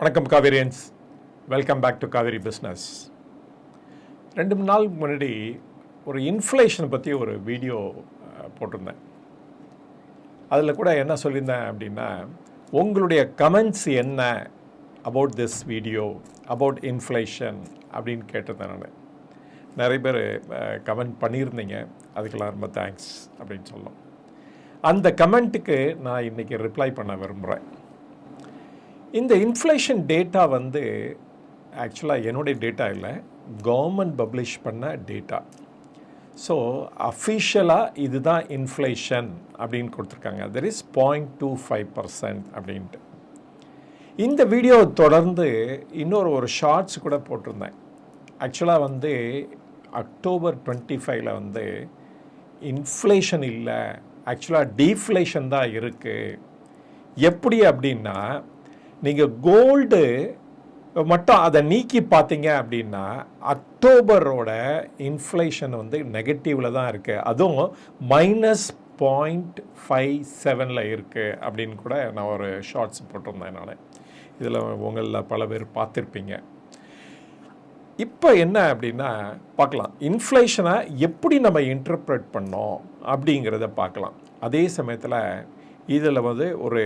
வணக்கம் Kaverians. Welcome back to Kaveri business ரெண்டு மூணு நாளுக்கு முன்னாடி ஒரு இன்ஃப்ளேஷனை பற்றி ஒரு வீடியோ போட்டிருந்தேன். அதில் கூட என்ன சொல்லியிருந்தேன் அப்படின்னா உங்களுடைய கமெண்ட்ஸ் என்ன about this video about inflation அப்படின்னு கேட்டிருந்தேன் நான். நிறைய பேர் கமெண்ட் பண்ணியிருந்தீங்க. அதுக்கெல்லாம் ரொம்ப தேங்க்ஸ் அப்படின்னு சொல்லும் அந்த கமெண்ட்டுக்கு நான் இன்றைக்கி ரிப்ளை பண்ண விரும்புகிறேன் இந்த இன்ஃப்ளேஷன் டேட்டா வந்து ஆக்சுவலாக என்னுடைய டேட்டா இல்லை கவர்மெண்ட் பப்ளிஷ் பண்ண டேட்டா ஸோ அஃபிஷியலாக இதுதான் இன்ஃப்ளேஷன் அப்படின்னு கொடுத்துருக்காங்க. There is point two five percent அப்படின்ட்டு. இந்த வீடியோ தொடர்ந்து இன்னொரு ஒரு ஷார்ட்ஸ் கூட போட்டிருந்தேன். ஆக்சுவலாக வந்து அக்டோபர் டுவெண்ட்டி ஃபைவ்ல வந்து இன்ஃப்ளேஷன் இல்லை ஆக்சுவலாக டீஃப்ளேஷன் தான் இருக்குது எப்படி அப்படின்னா நீங்கள் கோல்டு மட்டும் அதை நீக்கி பார்த்தீங்க அப்படின்னா அக்டோபரோட இன்ஃப்ளேஷன் வந்து நெகட்டிவில் தான் இருக்குது அதுவும் மைனஸ் பாயிண்ட் ஃபைவ் செவனில் இருக்குது அப்படின்னு கூட நான் ஒரு ஷார்ட்ஸ் போட்டிருந்தேன் நான். இதில் உங்களில் பல பேர் பார்த்துருப்பீங்க. இப்போ என்ன அப்படின்னா பார்க்கலாம். இன்ஃப்ளேஷனை எப்படி நம்ம இன்டர்ப்ரேட் பண்ணோம் அப்படிங்கிறத பார்க்கலாம். அதே சமயத்தில் இதில் வந்து ஒரு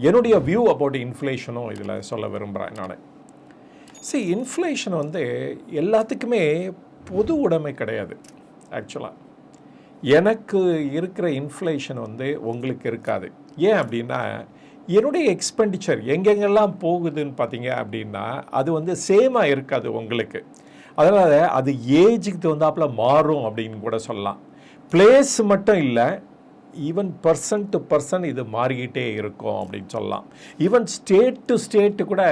என்னுடைய வியூ அபவுட் இன்ஃப்ளேஷனும் இதில் சொல்ல விரும்புகிறேன் நான். See இன்ஃப்ளேஷன் வந்து எல்லாத்துக்குமே பொது உடைமை கிடையாது ஆக்சுவலாக எனக்கு இருக்கிற இன்ஃப்ளேஷன் வந்து உங்களுக்கு இருக்காது. ஏன் அப்படின்னா என்னுடைய எக்ஸ்பெண்டிச்சர் எங்கெங்கெல்லாம் போகுதுன்னு பார்த்தீங்க அப்படின்னா அது வந்து சேமாக இருக்காது உங்களுக்கு. அதனால் அது ஏஜுக்கு தகுந்தாப்புல மாறும் அப்படின்னு கூட சொல்லலாம். பிளேஸ் மட்டும் இல்லை ஈவன் பர்சன் டு பர்சன் இது மாறிக்கிட்டே இருக்கும் அப்படின்னு சொல்லலாம். ஈவன் ஸ்டேட் டு ஸ்டேட்டு கூட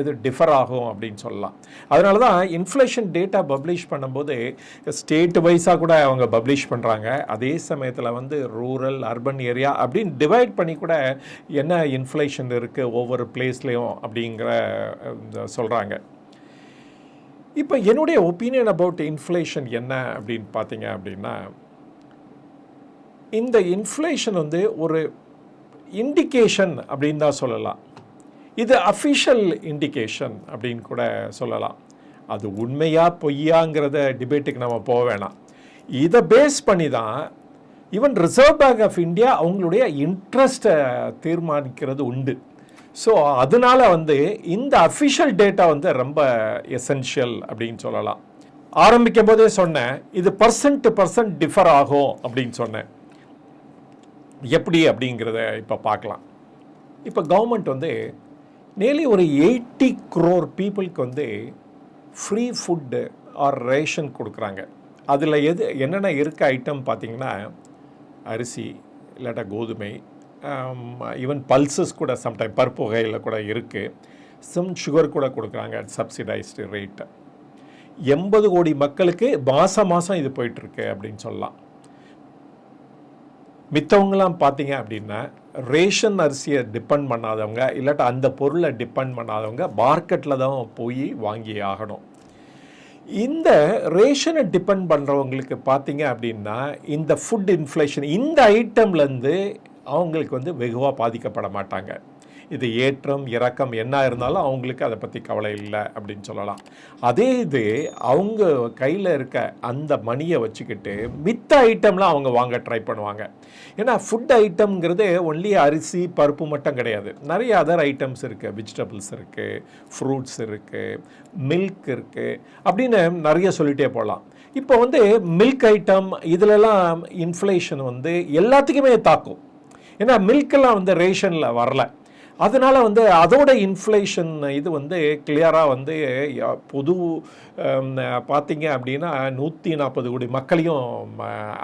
இது டிஃபர் ஆகும் அப்படின்னு சொல்லலாம். அதனால தான் இன்ஃப்ளேஷன் டேட்டா பப்ளிஷ் பண்ணும்போது ஸ்டேட் வைஸாக கூட அவங்க பப்ளிஷ் பண்ணுறாங்க அதே சமயத்தில் வந்து ரூரல் அர்பன் ஏரியா அப்படின்னு டிவைட் பண்ணி கூட என்ன இன்ஃப்ளேஷன் இருக்குது ஒவ்வொரு பிளேஸ்லேயும் அப்படிங்கிற சொல்கிறாங்க இப்போ என்னுடைய ஒப்பீனியன் அபவுட் இன்ஃப்ளேஷன் என்ன அப்படின்னு பார்த்தீங்க அப்படின்னா இந்த இன்ஃப்ளேஷன் வந்து ஒரு இண்டிகேஷன் அப்படின்னு தான் சொல்லலாம். இது அஃபிஷியல் இண்டிகேஷன் அப்படின்னு கூட சொல்லலாம். அது உண்மையா பொய்யாங்கிறத டிபேட்டுக்கு நம்ம போக வேணாம். இதை பேஸ் பண்ணி தான் even Reserve Bank of India அவங்களுடைய இன்ட்ரெஸ்ட்டை தீர்மானிக்கிறது உண்டு. ஸோ அதனால வந்து இந்த அஃபிஷியல் டேட்டா வந்து ரொம்ப எசென்ஷியல் அப்படின்னு சொல்லலாம். ஆரம்பிக்கும் போதே சொன்னேன் இது பர்சன்ட் டு பர்சன்ட் டிஃபர் ஆகும் அப்படின்னு சொன்னேன். எப்படி அப்படிங்கிறத இப்போ பார்க்கலாம். இப்போ கவர்மெண்ட் வந்து நேர்லி ஒரு எயிட்டி க்ரோர் பீப்புளுக்கு வந்து ஃப்ரீ ஃபுட்டு ஆர் ரேஷன் கொடுக்குறாங்க. அதில் எது என்னென்ன இருக்க ஐட்டம் பார்த்தீங்கன்னா அரிசி இல்லாட்டா கோதுமை ஈவன் பல்சஸ் கூட சம்டைம் பருப்பு வகையில் கூட இருக்குது சம் சுகர் கூட கொடுக்குறாங்க சப்சிடைஸ்டு ரேட்டு எண்பது கோடி மக்களுக்கு மாதம் மாதம் இது போயிட்டுருக்கு அப்படின்னு சொல்லலாம். மித்தவங்களாம் பார்த்தீங்க அப்படின்னா ரேஷன் அரிசியை டிபெண்ட் பண்ணாதவங்க இல்லாட்டா அந்த பொருளை டிபெண்ட் பண்ணாதவங்க மார்க்கெட்டில் தான் போய் வாங்கி ஆகணும். இந்த ரேஷனை டிபெண்ட் பண்ணுறவங்களுக்கு பார்த்தீங்க அப்படின்னா இந்த ஃபுட் இன்ஃப்ளேஷன் இந்த ஐட்டம்லேருந்து அவங்களுக்கு வந்து வெகுவாக பாதிக்கப்பட மாட்டாங்க. இது ஏற்றம் இறக்கம் என்ன இருந்தாலும் அவங்களுக்கு அதை பற்றி கவலை இல்லை அப்படின்னு சொல்லலாம். அதே இது அவங்க கையில் இருக்க அந்த மணியை வச்சுக்கிட்டு மித்த ஐட்டம்லாம் அவங்க வாங்க ட்ரை பண்ணுவாங்க. ஏன்னா ஃபுட் ஐட்டம்ங்கிறது ஒன்லி அரிசி பருப்பு மட்டும் கிடையாது. நிறைய அதர் ஐட்டம்ஸ் இருக்குது வெஜிடபிள்ஸ் இருக்குது ஃப்ரூட்ஸ் இருக்குது மில்க் இருக்குது அப்படின்னு நிறைய சொல்லிகிட்டே போகலாம். இப்போ வந்து மில்க் ஐட்டம் இதிலெல்லாம் இன்ஃப்ளேஷன் வந்து எல்லாத்துக்குமே தாக்கும். ஏன்னா மில்க்கெல்லாம் வந்து ரேஷனில் வரல. அதனால் வந்து அதோட இன்ஃப்ளேஷன் இது வந்து கிளியராக வந்து பொது பார்த்தீங்க அப்படின்னா நூற்றி நாற்பது கோடி மக்களையும்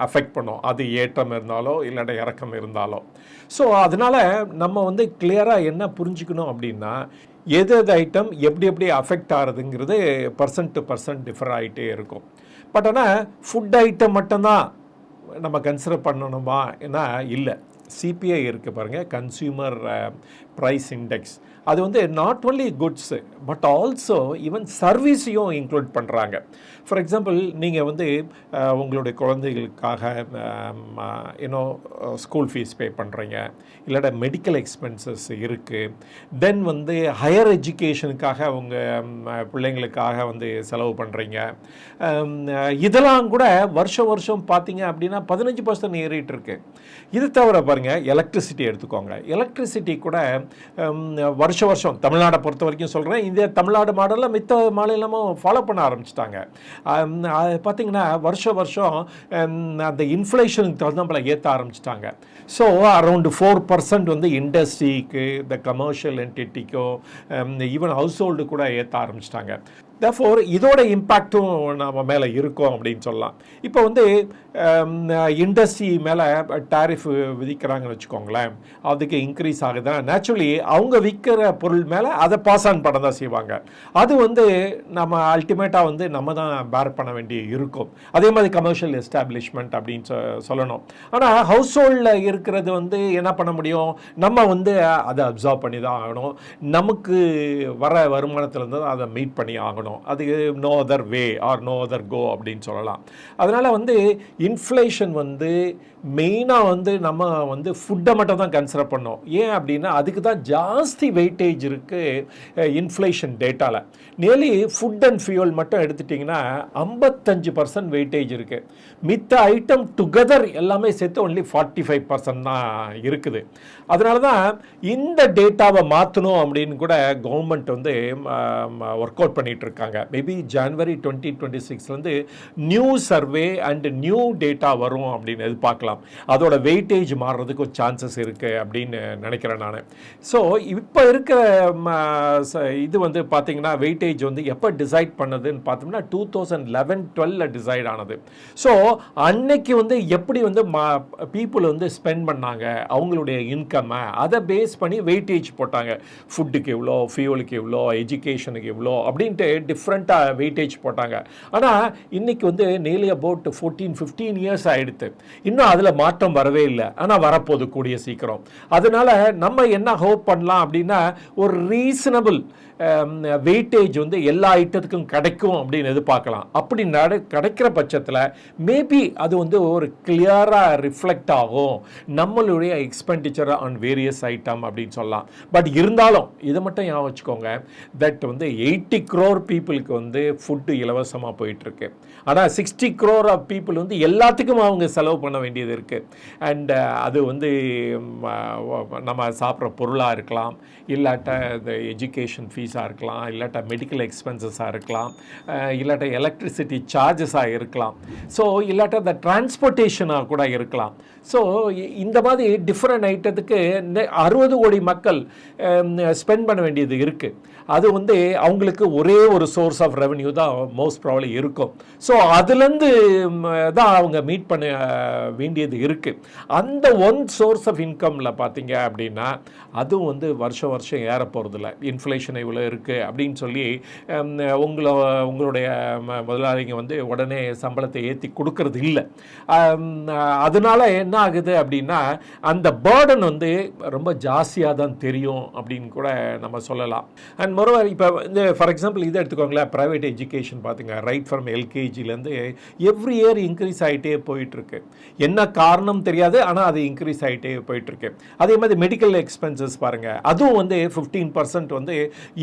அஃபெக்ட் பண்ணும். அது ஏற்றம் இருந்தாலோ இல்லாட்ட இறக்கம் இருந்தாலோ. ஸோ அதனால் நம்ம வந்து கிளியராக என்ன புரிஞ்சுக்கணும் அப்படின்னா எது எது ஐட்டம் எப்படி எப்படி அஃபெக்ட் ஆகுதுங்கிறது பர்சன்ட் டு பர்சன்ட் டிஃபர் ஆகிட்டே இருக்கும். பட் ஆனால் ஃபுட் ஐட்டம் மட்டும்தான் நம்ம கன்சிடர் பண்ணணுமா? ஏன்னா இல்லை. சிபிஐ இருக்குது பாருங்கள் கன்சியூமர் ப்ரைஸ் இண்டெக்ஸ் அது வந்து not only goods but also even சர்வீஸையும் include பண்ணுறாங்க ஃபார் எக்ஸாம்பிள் நீங்கள் வந்து உங்களுடைய குழந்தைகளுக்காக யூனோ ஸ்கூல் ஃபீஸ் பே பண்ணுறீங்க இல்லாட்ட மெடிக்கல் எக்ஸ்பென்சஸ் இருக்குது தென் வந்து ஹையர் எஜுகேஷனுக்காக உங்கள் பிள்ளைங்களுக்காக வந்து செலவு பண்ணுறீங்க இதெல்லாம் கூட வருஷம் வருஷம் பார்த்தீங்க அப்படின்னா பதினஞ்சு பர்சன்ட் ஏறிட்டு இருக்கு. இது தவிர பாருங்கள் எலக்ட்ரிசிட்டி எடுத்துக்கோங்க. எலக்ட்ரிசிட்டி கூட வருஷம் வருஷ வருஷம் தமிழ்நாடை பொறுத்த வரைக்கும் சொல்கிறேன் இந்திய தமிழ்நாடு மாடலில் மித்த மாநிலமும் ஃபாலோ பண்ண ஆரம்பிச்சிட்டாங்க. பார்த்தீங்கன்னா வருஷ வருஷம் அந்த இன்ஃப்ளேஷனுக்கு தகுந்தாப்பில் ஏற்ற ஆரம்பிச்சிட்டாங்க. ஸோ அரௌண்டு ஃபோர் பர்சன்ட் வந்து இண்டஸ்ட்ரிக்கு இந்த கமர்ஷியல் என்டிட்டிக்கோ ஈவன் ஹவுஸ் ஹோல்டு கூட ஏற்ற ஆரம்பிச்சிட்டாங்க. தஃபோர் இதோட இம்பேக்டும் நம்ம மேலே இருக்கும் அப்படின்னு சொல்லலாம். இப்போ வந்து இண்டஸ்ட்ரி மேலே டேரிஃப் விதிக்கிறாங்கன்னு வச்சுக்கோங்களேன். அதுக்கு இன்க்ரீஸ் ஆகுதுன்னா நேச்சுரலி அவங்க விற்கிற பொருள் மேலே அதை பாஸ் ஆன் பண்ண தான் செய்வாங்க. அது வந்து நம்ம அல்டிமேட்டாக வந்து நம்ம தான் பேர் பண்ண வேண்டிய இருக்கும். அதே மாதிரி கமர்ஷியல் எஸ்டாப்ளிஷ்மெண்ட் அப்படின்னு சொ சொல்லணும். ஆனால் ஹவுஸ் ஹோல்டில் இருக்கிறது வந்து என்ன பண்ண முடியும்? நம்ம வந்து அதை அப்சர்வ் பண்ணி தான் ஆகணும். நமக்கு வர வருமானத்துலேருந்து அதை மீட் பண்ணி ஆகணும். அது no other way or no other go அப்படின்னு சொல்லலாம். அதனால் வந்து இன்ஃப்ளேஷன் வந்து மெயினாக வந்து நம்ம வந்து ஃபுட்டை மட்டும் தான் கன்சிடர் பண்ணோம். ஏன் அப்படின்னா அதுக்கு தான் ஜாஸ்தி வெயிட்டேஜ் இருக்குது இன்ஃப்ளேஷன் டேட்டாவில் நியர்லி ஃபுட் அண்ட் ஃபியூல் மட்டும் எடுத்துட்டிங்கன்னா ஐம்பத்தஞ்சு பர்சன்ட் வெயிட்டேஜ் இருக்குது மித்த ஐட்டம் டுகெதர் எல்லாமே சேர்த்து ஒன்லி ஃபார்ட்டி ஃபைவ் பர்சன்ட் தான் இருக்குது. அதனால தான் இந்த டேட்டாவை மாற்றணும் அப்படின்னு கூட கவர்மெண்ட் வந்து ஒர்க் அவுட் பண்ணிகிட்ருக்கு இருக்காங்க. Maybe January twenty twenty சிக்ஸ்லேருந்து new survey and new data வரும் அப்படின்னு எதிர்பார்க்கலாம். அதோட வெயிட்டேஜ் மாறுறதுக்கு ஒரு சான்சஸ் இருக்குது அப்படின்னு நினைக்கிறேன் நான். ஸோ இப்போ இருக்கிற ம, ச- இது வந்து பார்த்திங்கன்னா வெயிட்டேஜ் வந்து எப்போ டிசைட் பண்ணதுன்னு பார்த்தோம்னா டூ தௌசண்ட் லெவன் டுவெல்ல டிசைட் ஆனது. ஸோ அன்னைக்கு வந்து எப்படி வந்து பீப்புள் வந்து ஸ்பெண்ட் பண்ணாங்க? அவங்களுடைய இன்கம்மை அதை பேஸ் பண்ணி வெயிட்டேஜ் போட்டாங்க. ஃபுட்டுக்கு எவ்வளோ ஃபியூலுக்கு எவ்வளோ எஜுகேஷனுக்கு எவ்வளோ அப்படின்ட்டு டிஃப்ரெண்ட்டாக வெயிட்டேஜ் போட்டாங்க. ஆனால் இன்னைக்கு வந்து nearly about fourteen fifteen years ஆகிடுது இன்னும் அதில் மாற்றம் வரவே இல்லை. ஆனால் வரப்போகுது கூடிய சீக்கிரம். அதனால நம்ம என்ன ஹோப் பண்ணலாம் அப்படின்னா ஒரு ரீசனபிள் Um, வெயிட்டேஜ் வந்து எல்லா ஐட்டத்துக்கும் கிடைக்கும் அப்படின்னு எதிர்பார்க்கலாம். அப்படி நட கிடைக்கிற பட்சத்தில் மேபி அது வந்து ஒரு கிளியராக ரிஃப்ளெக்ட் ஆகும். நம்மளுடைய எக்ஸ்பெண்டிச்சர் ஆன் வேரியஸ் ஐட்டம் அப்படின்னு சொல்லலாம். பட் இருந்தாலும் இதை மட்டும் ஞாபகம் வச்சுக்கோங்க. தட் வந்து எயிட்டி க்ரோர் பீப்புளுக்கு வந்து ஃபுட்டு இலவசமாக போயிட்டுருக்கு. ஆனால் சிக்ஸ்டி க்ரோர் ஆஃப் பீப்புள் வந்து எல்லாத்துக்கும் அவங்க செலவு பண்ண வேண்டியது இருக்குது அண்ட் uh, அது வந்து நம்ம சாப்பிட்ற பொருளாக இருக்கலாம். இல்லாட்ட இந்த எஜுகேஷன் ஃபீஸ் ஃபீஸாக இருக்கலாம் இல்லாட்டா மெடிக்கல் எக்ஸ்பென்சஸாக இருக்கலாம் இல்லாட்டா இல்லாட்ட எலக்ட்ரிசிட்டி சார்ஜஸாக இருக்கலாம். ஸோ இல்லாட்டா இந்த டிரான்ஸ்போர்ட்டேஷனாக கூட இருக்கலாம். ஸோ இந்த மாதிரி டிஃப்ரெண்ட் ஐட்டத்துக்கு அறுபது கோடி மக்கள் ஸ்பெண்ட் பண்ண வேண்டியது இருக்குது அது வந்து அவங்களுக்கு ஒரே ஒரு சோர்ஸ் ஆஃப் ரெவன்யூ தான் மோஸ்ட் ப்ராப்ளம் இருக்கும். ஸோ அதுலேருந்து தான் அவங்க மீட் பண்ண வேண்டியது இருக்குது அந்த ஒன் சோர்ஸ் ஆஃப் இன்கமில் பார்த்தீங்க அப்படின்னா அதுவும் வந்து வருஷம் வருஷம் ஏற போகிறதில்ல இன்ஃப்ளேஷன் இவ்வளோ இருக்குது அப்படின்னு சொல்லி உங்களை உங்களுடைய ம- முதலாளிங்க வந்து உடனே சம்பளத்தை ஏற்றி கொடுக்கறது இல்லை. அதனால என்ன ஆகுது அப்படின்னா அந்த பேர்டன் வந்து ரொம்ப ஜாஸ்தியாக தான் தெரியும் அப்படின்னு கூட நம்ம சொல்லலாம். அண்ட் மொரோவர் இப்போ இந்த ஃபார் எக்ஸாம்பிள் இதை எடுத்துக்கோங்களேன் ப்ரைவேட் எஜுகேஷன் பார்த்துங்க ரைட் ஃப்ரம் எல்கேஜிலேருந்து எவ்ரி இயர் இன்க்ரீஸ் ஆகிட்டே போயிட்டுருக்கு. என்ன காரணம் தெரியாது ஆனால் அது இன்க்ரீஸ் ஆகிட்டே போயிட்டுருக்கு. அதே மாதிரி மெடிக்கல் எக்ஸ்பென்சஸ் பாருங்கள் அதுவும் வந்து ஃபிஃப்டீன் பர்சன்ட் வந்து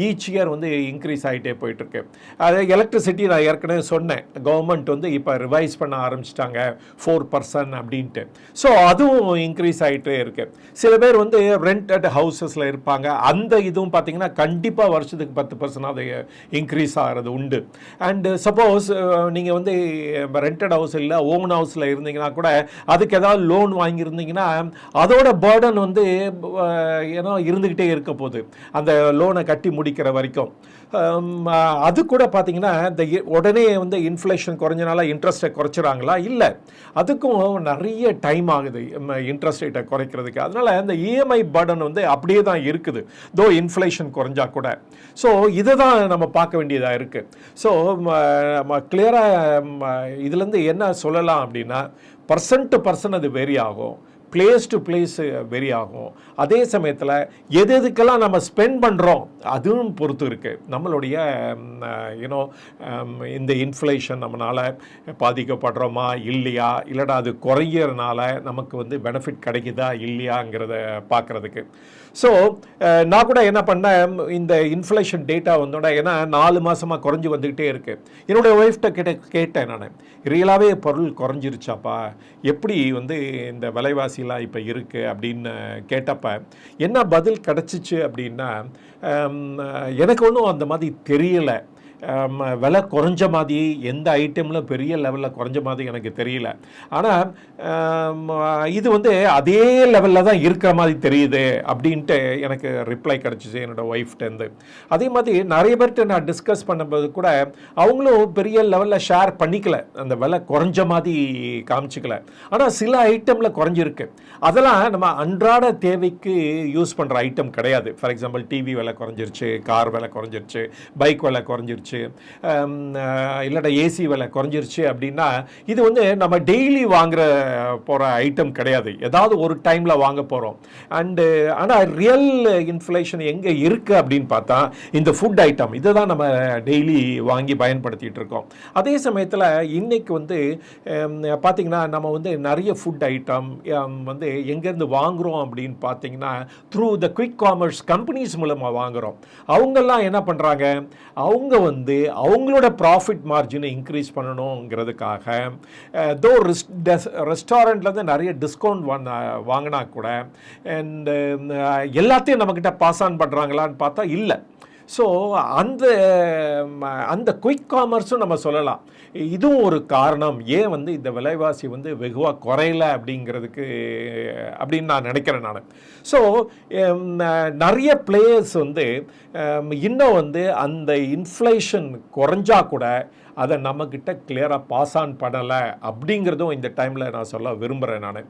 ஈச் இயர் வந்து இன்க்ரீஸ் ஆகிட்டே போயிட்டுருக்கு. அது எலக்ட்ரிசிட்டி நான் ஏற்கனவே சொன்னேன் கவர்மெண்ட் வந்து இப்போ ரிவைஸ் பண்ண ஆரம்பிச்சிட்டாங்க ஃபோர் பர்சன்ட் அப்படின்ட்டு. ஸோ அதுவும் இன்க்ரீஸ் ஆகிட்டே இருக்குது சில பேர் வந்து ரெண்டட் ஹவுசஸில் இருப்பாங்க அந்த இதுவும் பார்த்தீங்கன்னா கண்டிப்பாக வருஷத்துக்கு பத்து பர்சன்ட் அது இன்க்ரீஸ் ஆகிறது உண்டு. அண்டு சப்போஸ் நீங்கள் வந்து ரெண்டட் ஹவுஸ் இல்லை ஓன் ஹவுஸில் இருந்தீங்கன்னா கூட அதுக்கு ஏதாவது லோன் வாங்கியிருந்தீங்கன்னா அதோட பேர்டன் வந்து uh, ஏன்னா இருந்துக்கிட்டே இருக்க போகுது. அந்த லோனை கட்டி முடிக்கிற வரைக்கும். அது கூட பார்த்தீங்கன்னா இந்த உடனே வந்து இன்ஃப்ளேஷன் குறைஞ்சனால இன்ட்ரெஸ்ட்டை குறைச்சிறாங்களா? இல்லை. அதுக்கும் நிறைய டைம் ஆகுது இன்ட்ரெஸ்ட் ரேட்டை குறைக்கிறதுக்கு. அதனால் இந்த இஎம்ஐ பர்டன் வந்து அப்படியே தான் இருக்குது தோ இன்ஃப்ளேஷன் குறைஞ்சா கூட. ஸோ இதை தான் நம்ம பார்க்க வேண்டியதாக இருக்குது ஸோ நம்ம கிளியராக இதுலேருந்து என்ன சொல்லலாம் அப்படின்னா பர்சன்ட் டு பர்சன் அது வேரி ஆகும். பிளேஸ் டு பிளேஸ் வெரி ஆகும். அதே சமயத்தில் எது எதுக்கெல்லாம் நம்ம ஸ்பெண்ட் பண்ணுறோம் அதுவும் பொறுத்து இருக்குது நம்மளுடைய யூனோ இந்த இன்ஃப்ளேஷன் நம்மளால் பாதிக்கப்படுறோமா இல்லையா? இல்லைடா அது குறையிறனால நமக்கு வந்து பெனிஃபிட் கிடைக்குதா இல்லையாங்கிறத பார்க்குறதுக்கு ஸோ நான் கூட என்ன பண்ணேன் இந்த இன்ஃப்ளேஷன் டேட்டா வந்தோட ஏன்னா நாலு மாதமாக குறைஞ்சி வந்துக்கிட்டே இருக்குது என்னுடைய ஒய்ஃப்ட்ட கிட்ட கேட்டேன் நான். ரியலாகவே பொருள் குறைஞ்சிருச்சாப்பா? எப்படி வந்து இந்த விலைவாசி விலைவாசிலாம் இப்போ இருக்குது அப்படின்னு கேட்டப்ப என்ன பதில் கிடச்சிச்சு அப்படின்னா எனக்கு ஒன்றும் அந்த மாதிரி தெரியலை. விலை குறைஞ்ச மாதிரி எந்த ஐட்டமில் பெரிய லெவலில் குறைஞ்ச மாதிரி எனக்கு தெரியல. ஆனால் இது வந்து அதே லெவலில் தான் இருக்கிற மாதிரி தெரியுது அப்படின்ட்டு எனக்கு ரிப்ளை கிடச்சிச்சு என்னோடய ஒய்ஃப்டேருந்து அதே மாதிரி நிறைய பேர்கிட்ட நான் டிஸ்கஸ் பண்ணும்போது கூட அவங்களும் பெரிய லெவலில் ஷேர் பண்ணிக்கல. அந்த விலை குறைஞ்ச மாதிரி காமிச்சிக்கல. ஆனால் சில ஐட்டமில் குறைஞ்சிருக்கு. அதெல்லாம் நம்ம அன்றாட தேவைக்கு யூஸ் பண்ணுற ஐட்டம் கிடையாது. ஃபார் எக்ஸாம்பிள் டிவி விலை குறைஞ்சிருச்சு கார் விலை குறைஞ்சிருச்சு பைக் விலை குறைஞ்சிருச்சு. குறைஞ்சிருச்சு. அஹ், இல்லைடா ஏசி விலை குறைஞ்சிருச்சு அப்படின்னா இது வந்து நம்ம டெய்லி வாங்குற போகிற ஐட்டம் கிடையாது. ஏதாவது ஒரு டைமில் வாங்க போகிறோம் அண்டு ஆனால் ரியல் இன்ஃப்ளேஷன் எங்கே இருக்குது அப்படின்னு பார்த்தா இந்த ஃபுட் ஐட்டம் இதை தான் நம்ம டெய்லி வாங்கி பயன்படுத்திட்டு இருக்கோம். அதே சமயத்தில் இன்றைக்கி வந்து பார்த்திங்கன்னா நம்ம வந்து நிறைய ஃபுட் ஐட்டம் வந்து எங்கேருந்து வாங்குகிறோம் அப்படின்னு பார்த்தீங்கன்னா through the quick commerce companies மூலமாக வாங்குகிறோம் அவங்கெல்லாம் என்ன பண்ணுறாங்க அவங்க வந்து வந்து அவங்களோட ப்ராஃபிட் மார்ஜினை இன்க்ரீஸ் பண்ணணுங்கிறதுக்காக தோ ரெஸ்டாரண்ட்லேருந்து நிறைய டிஸ்கவுண்ட் வாங்க வாங்கினா கூட அண்ட் எல்லாத்தையும் நம்மக்கிட்ட பாஸ் ஆன் பண்ணுறாங்களான்னு பார்த்தா இல்லை. ஸோ அந்த அந்த குயிக் காமர்ஸும் நம்ம சொல்லலாம். இதுவும் ஒரு காரணம். ஏன் வந்து இந்த விலைவாசி வந்து வெகுவாக குறையல அப்படிங்கிறதுக்கு அப்படின்னு நான் நினைக்கிறேன் நான். ஸோ நிறைய பிளேயர்ஸ் வந்து இன்னும் வந்து அந்த இன்ஃப்ளேஷன் குறைஞ்சா கூட அதை நம்மக்கிட்ட கிளியராக பாஸ் ஆன் பண்ணலை அப்படிங்கிறதும் இந்த டைமில் நான் சொல்ல விரும்புகிறேன் நான்.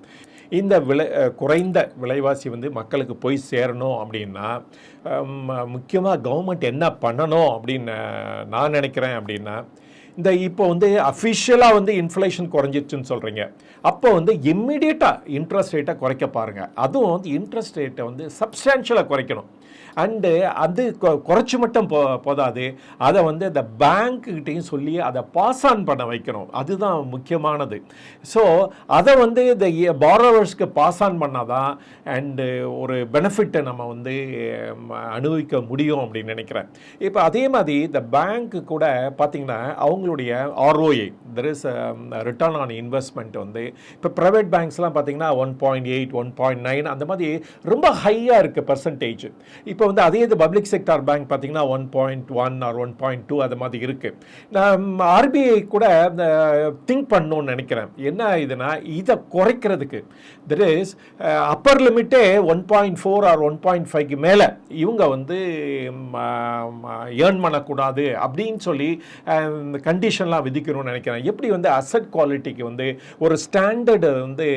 இந்த விலை குறைந்த விலைவாசி வந்து மக்களுக்கு போய் சேரணும் அப்படின்னா முக்கியமாக கவர்மெண்ட் என்ன பண்ணணும் அப்படின்னு நான் நினைக்கிறேன் அப்படின்னா இந்த இப்போ வந்து அஃபிஷியலாக வந்து இன்ஃப்ளேஷன் குறைஞ்சிருச்சுன்னு சொல்கிறீங்க அப்போ வந்து இம்மிடியட்டாக இன்ட்ரெஸ்ட் ரேட்டை குறைக்க பாருங்கள் அதுவும் வந்து இன்ட்ரெஸ்ட் ரேட்டை வந்து சப்ஸ்டான்ஷியலாக குறைக்கணும். அண்டு அது கொ- மட்டும் போ போதாது. அதை வந்து அந்த பேங்க்குக்கிட்டையும் சொல்லி அதை பாஸ் ஆன் பண்ண வைக்கணும். அதுதான் முக்கியமானது. ஸோ அதை வந்து இந்த பாரோவர்ஸ்க்கு பாஸ் ஆன் பண்ணால் தான் அண்டு ஒரு பெனிஃபிட்டை நம்ம வந்து அனுபவிக்க முடியும் அப்படின்னு நினைக்கிறேன். இப்போ அதே மாதிரி இந்த பேங்க்கு கூட பார்த்திங்கன்னா அவங்களுடைய ROA there is return on investment வந்து இப்போ ப்ரைவேட் பேங்க்ஸ்லாம் பார்த்தீங்கன்னா one point eight one point nine அந்த மாதிரி ரொம்ப ஹையாக இருக்குது பர்சன்டேஜ் இப்போ வந்து அதே இது பப்ளிக் செக்டார் பேங்க் பார்த்தீங்கன்னா one point one or one point two அது மாதிரி இருக்குது நான் ஆர்பிஐ கூட திங்க் பண்ணணும்னு நினைக்கிறேன். என்ன இதுனா இதை குறைக்கிறதுக்கு. There is upper லிமிட்டே one point four or one point ஃபைவ்க்கு மேலே இவங்க வந்து ஏர்ன் பண்ணக்கூடாது அப்படின்னு சொல்லி கண்டிஷன்லாம் விதிக்கணும்னு நினைக்கிறேன். எப்படி வந்து அசட் குவாலிட்டிக்கு வந்து ஒரு ஸ்டாண்டர்டு வந்து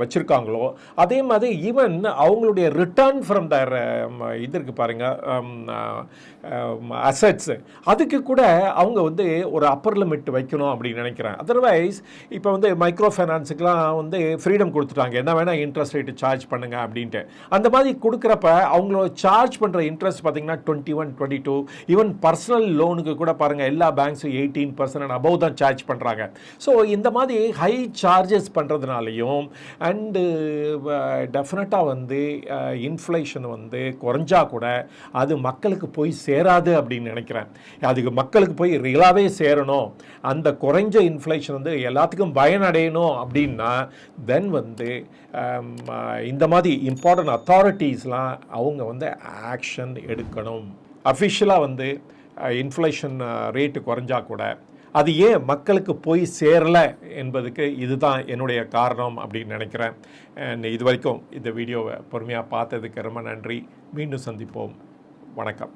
வச்சுருக்காங்களோ அதே மாதிரி ஈவன் அவங்களுடைய ரிட்டர்ன் ஃப்ரம் தர் இது இருக்குது பாருங்கள் அசட்ஸ் அதுக்கு கூட அவங்க வந்து ஒரு அப்பர் லிமிட் வைக்கணும் அப்படின்னு நினைக்கிறேன். அதர்வைஸ் இப்போ வந்து மைக்ரோ ஃபைனான்ஸுக்கெலாம் வந்து ஃப்ரீடம் கொடுத்துட்டாங்க. என்ன வேணால் இன்ட்ரெஸ்ட் ரேட்டு சார்ஜ் பண்ணுங்கள் அப்படின்ட்டு. அந்த மாதிரி கொடுக்குறப்ப அவங்களோட சார்ஜ் பண்ணுற இன்ட்ரெஸ்ட் பார்த்தீங்கன்னா twenty one twenty two even personal லோனுக்கு கூட பாருங்கள் எல்லா பேங்க்ஸும் எயிட்டீன் பர்சன்ட் அபவ் தான் சார்ஜ் பண்ணுறாங்க ஸோ இந்த மாதிரி ஹை சார்ஜஸ் பண்ணுறதுனாலையும் அண்டு டெஃபினட்டாக வந்து இன்ஃப்ளேஷன் வந்து குறைஞ்சா கூட அது மக்களுக்கு போய் சேராது அப்படின்னு நினைக்கிறேன். அதுக்கு மக்களுக்கு போய் ரியலாகவே சேரணும். அந்த குறைஞ்ச இன்ஃப்ளேஷன் வந்து எல்லாத்துக்கும் பயனடையணும் அப்படின்னா தென் வந்து இந்த மாதிரி இம்பார்ட்டன்ட் அத்தாரிட்டிஸ்லாம் அவங்க வந்து ஆக்ஷன் எடுக்கணும். அஃபிஷியலாக வந்து இன்ஃப்ளேஷன் ரேட்டு குறைஞ்சா கூட அது ஏன் மக்களுக்கு போய் சேரலை என்பதுக்கு இதுதான் என்னுடைய காரணம் அப்படின்னு நினைக்கிறேன். இது வரைக்கும் இந்த வீடியோவை பொறுமையாக பார்த்ததுக்கு ரொம்ப நன்றி. மீண்டும் சந்திப்போம். வணக்கம்.